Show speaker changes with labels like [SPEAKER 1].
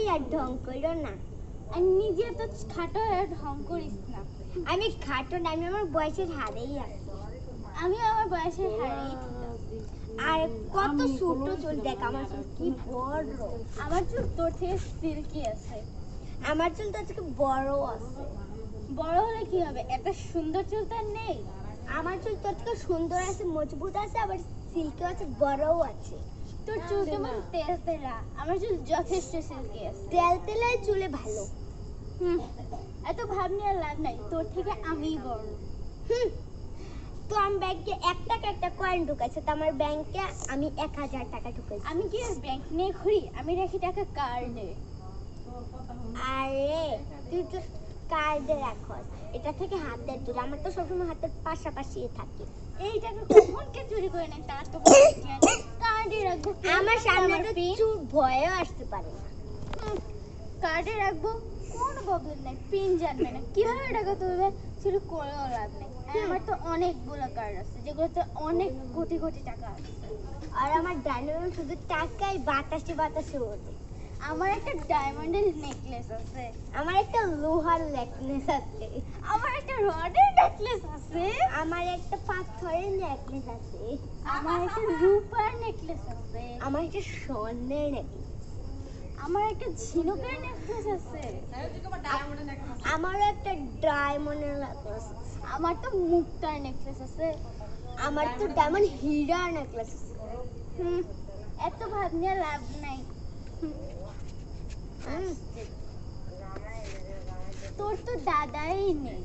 [SPEAKER 1] ওই আর ঢং করো না।
[SPEAKER 2] আর নিজে তো খাটো আর ঢং করিস না।
[SPEAKER 1] আমি খাটো না, আমি আমার বয়সের হারেই আছি।
[SPEAKER 2] আমি আমার বয়সের হারেই
[SPEAKER 1] আর কত ছোট চুল, দেখ আমার চুল কি বড়।
[SPEAKER 2] আমার চুল তোর থেকে সিল্কি আছে।
[SPEAKER 1] আমার চুল তো থেকে বড় আছে।
[SPEAKER 2] বড় হলে কি হবে? এত সুন্দর চুল তার নেই।
[SPEAKER 1] আমার চুল তোর থেকে সুন্দর আছে, মজবুত আছে, আবার সিল্কি আছে, বড়ও আছে।
[SPEAKER 2] তোর চুল কেমন তেল তেলা আমার চুল যথেষ্ট সিল্কি আছে।
[SPEAKER 1] তেল তেলে চুলে ভালো।
[SPEAKER 2] এত ভাব নিয়ে লাভ নাই। তোর থেকে আমিই বড়।
[SPEAKER 1] হুম। তো আমি ব্যাংকে এক টাকা একটা কয়েন ঢুকাইছে। তো আমার ব্যাংকে আমি এক হাজার টাকা ঢুকাইছি।
[SPEAKER 2] আমি কি আর ব্যাংক নিয়ে ঘুরি? আমি রাখি টাকা কার্ডে
[SPEAKER 1] আরে তুই তো কার্ডে রাখস। এটা থেকে হাতের দূর আমার তো সবসময় হাতের পাশাপাশি থাকে।
[SPEAKER 2] এই টাকা কখন কে চুরি করে নেয়? তার তো কার্ডে রাখব
[SPEAKER 1] আমার সামনে তো? চুর ভয়ও আসতে পারে না।
[SPEAKER 2] কার্ডে রাখব? কোন প্রবলেম নাই পিন জানবে না। কীভাবে টাকা তুলবে সেটা করেও লাভ নেই। আমার তো অনেকগুলো কার্ড আছে যেগুলোতে অনেক কোটি কোটি টাকা আছে।
[SPEAKER 1] আর আমার ডাইনোসর শুধু টাকাই বাতাসে বাতাসে ওঠে।
[SPEAKER 2] আমার একটা ডায়মন্ডের নেকলেস আছে।
[SPEAKER 1] আমার একটা লোহার নেকলেস আছে।
[SPEAKER 2] আমার একটা রডের নেকলেস আছে।
[SPEAKER 1] আমার একটা পাথরের নেকলেস আছে।
[SPEAKER 2] আমার একটা রূপার নেকলেস আছে।
[SPEAKER 1] আমার একটা স্বর্ণের নেকলেস
[SPEAKER 2] আমার একটা ঝিনুকের নেকলেস আছে।
[SPEAKER 1] আমারও একটা ডায়মন্ডের নেকলেস আছে।
[SPEAKER 2] আমার তো মুক্তার নেকলেস আছে।
[SPEAKER 1] আমার তো ডায়মন্ড হীরার নেকলেস আছে।
[SPEAKER 2] হুম এত ভাব নিয়ে লাভ নাই।
[SPEAKER 1] হুম।
[SPEAKER 2] তোর তো দাদাই নেই